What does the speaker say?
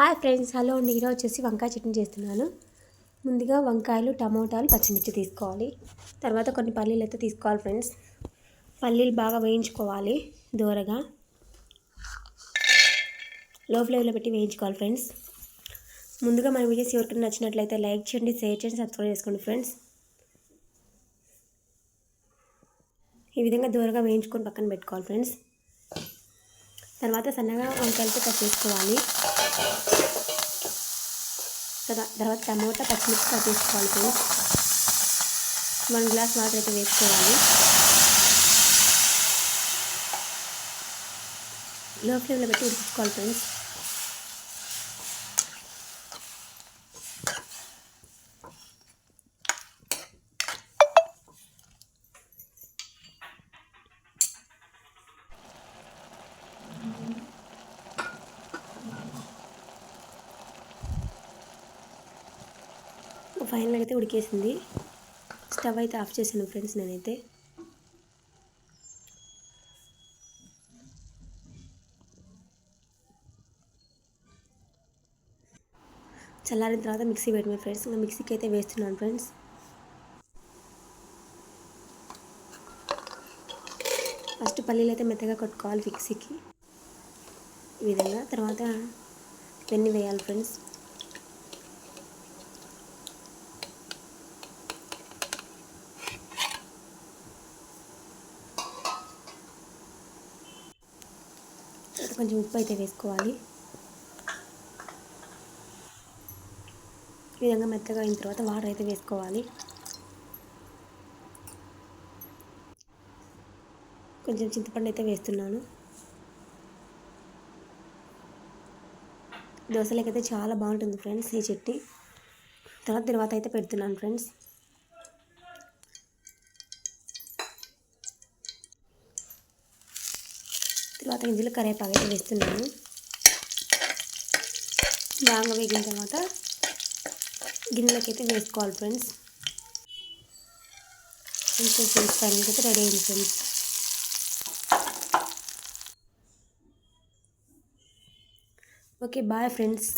Hi friends hello అండి. ఈరోజు వచ్చేసి వంకాయ చట్నీ చేస్తున్నాను. ముందుగా వంకాయలు టమోటాలు పచ్చిమిర్చి తీసుకోవాలి. తర్వాత కొన్ని పల్లీలు అయితే తీసుకోవాలి ఫ్రెండ్స్. పల్లీలు బాగా వేయించుకోవాలి దూరగా. లో ఫ్లేమ్లో పెట్టి వేయించుకోవాలి ఫ్రెండ్స్. ముందుగా మన వీడియోస్ ఎవరికైనా నచ్చినట్లయితే లైక్ చేయండి షేర్ చేయండి సబ్స్క్రైబ్ చేసుకోండి ఫ్రెండ్స్. ఈ విధంగా దూరగా వేయించుకొని పక్కన పెట్టుకోవాలి ఫ్రెండ్స్. తర్వాత సన్నగా వంకాయలతో కట్ చేసుకోవాలి. తర్వాత టమోటా పచ్చిమిర్చి కట్ చేసుకోవాలి ఫ్రెండ్స్. వన్ గ్లాస్ వాటర్ అయితే వేసుకోవాలి. లో ఫ్లేమ్లో పెట్టి ఉడికించుకోవాలి ఫ్రెండ్స్. ఫైనల్ అయితే ఉడికేసింది. స్టవ్ అయితే ఆఫ్ చేశాను ఫ్రెండ్స్ నేనైతే. చల్లారిన తర్వాత మిక్సీ పెట్టిన ఫ్రెండ్స్. ఇంకా మిక్సీకి అయితే వేస్తున్నాను ఫ్రెండ్స్. ఫస్ట్ పల్లీలు అయితే మెత్తగా కొట్టుకోవాలి మిక్సీకి. ఈ విధంగా తర్వాత వెన్ని వేయాలి ఫ్రెండ్స్. కొంచెం ఉప్పు అయితే వేసుకోవాలి. ఈ విధంగా మెత్తగా అయిన తర్వాత వాటర్ అయితే వేసుకోవాలి. కొంచెం చింతపండు అయితే వేస్తున్నాను. దోశలకైతే చాలా బాగుంటుంది ఫ్రెండ్స్ ఈ చెట్టి. తర్వాత తర్వాత అయితే పెడుతున్నాను ఫ్రెండ్స్. తర్వాత ఇందులో కరివేపాకు అయితే వేస్తున్నాను. బాగా వేగిన తర్వాత గిన్నెలకైతే వేసుకోవాలి ఫ్రెండ్స్. ఇంకో ఫ్రెండ్స్ ఫైనల్కి అయితే రెడీ అయింది ఫ్రెండ్స్. Okay bye friends.